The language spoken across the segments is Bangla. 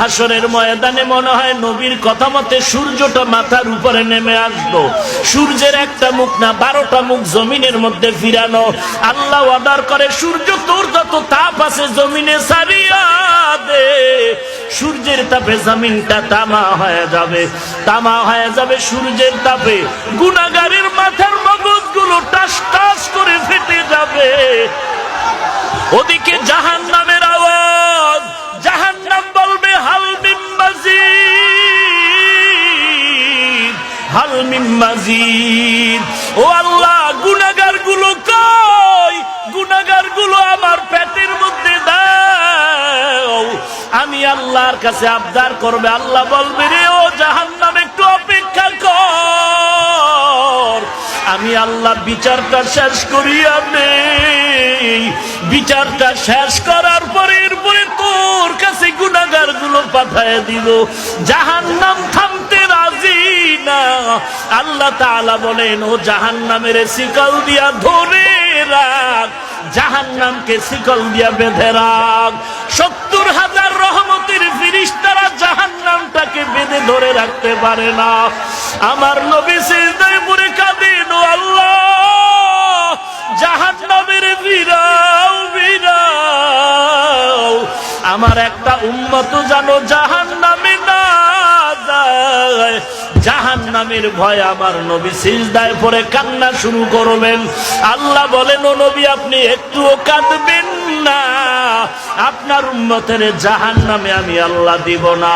হাসরের ময়দানে মনে হয় নবীর কথা মতে সূর্যটা মাথার উপরে নেমে আসব সূর্যের একটা মুখ না, বারোটা মুখ জমিনের মধ্যে ফিরানো। আল্লাহ অর্ডার করে, সূর্য তোর যত তাপ আছে জমিনে সারিয়া দে। সূর্যের তাপে জমিনটা তামা হয়ে যাবে। তামা হয়ে যাবে সূর্যের তাপে। গুনাগারের মাথার মগজগুলো টাস টাস করে ফেটে ও আল্লাহ গুনাগারগুলো কই? গুনাগারগুলো আমার পেটের মধ্যে দাও। আমি আল্লাহর কাছে আবদার করবে। আল্লাহ বলবে, রে, ও জাহান নাম একটু অপেক্ষা কর। আমি আল্লাহ বিচারটা শেষ করিয়া নেই। বিচারটা শেষ করার পরে এরপরে তোর কাছে গুনাগারগুলো পাঠায় দিব জাহান নাম থামতে রাজি না আল্লাহ তাআলা বলেন, ও জাহান নামের শিকল দিয়া ধরে রাখ জাহান নামকে শিকল দিয়া বেঁধে রাখ। সত্তর হাজার রহমতের ফিরিস্তারা জাহান নামটাকে বেঁধে ধরে রাখতে পারে না। আমার নবী সিজদায় পড়ে কাঁদেন আল্লাহ জাহান নামের বিরাও বিরাও আমার একটা উন্মত জানো জাহান জাহান নামের ভয় আমার নবী সিজদায় পরে কান্না শুরু করবেন। আল্লাহ বলেন, ও নবী, আপনি একটুও কাঁদবেন না। আপনার উন্মতের জাহান নামে আমি আল্লাহ দিব না।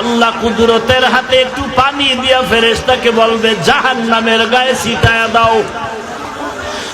আল্লাহ কুদরতের হাতে একটু পানি দিয়া ফেরেস্তাকে বলবে জাহান নামের গায়ে সিটায় দাও।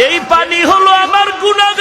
এই পানি হলো আমার গুণাগার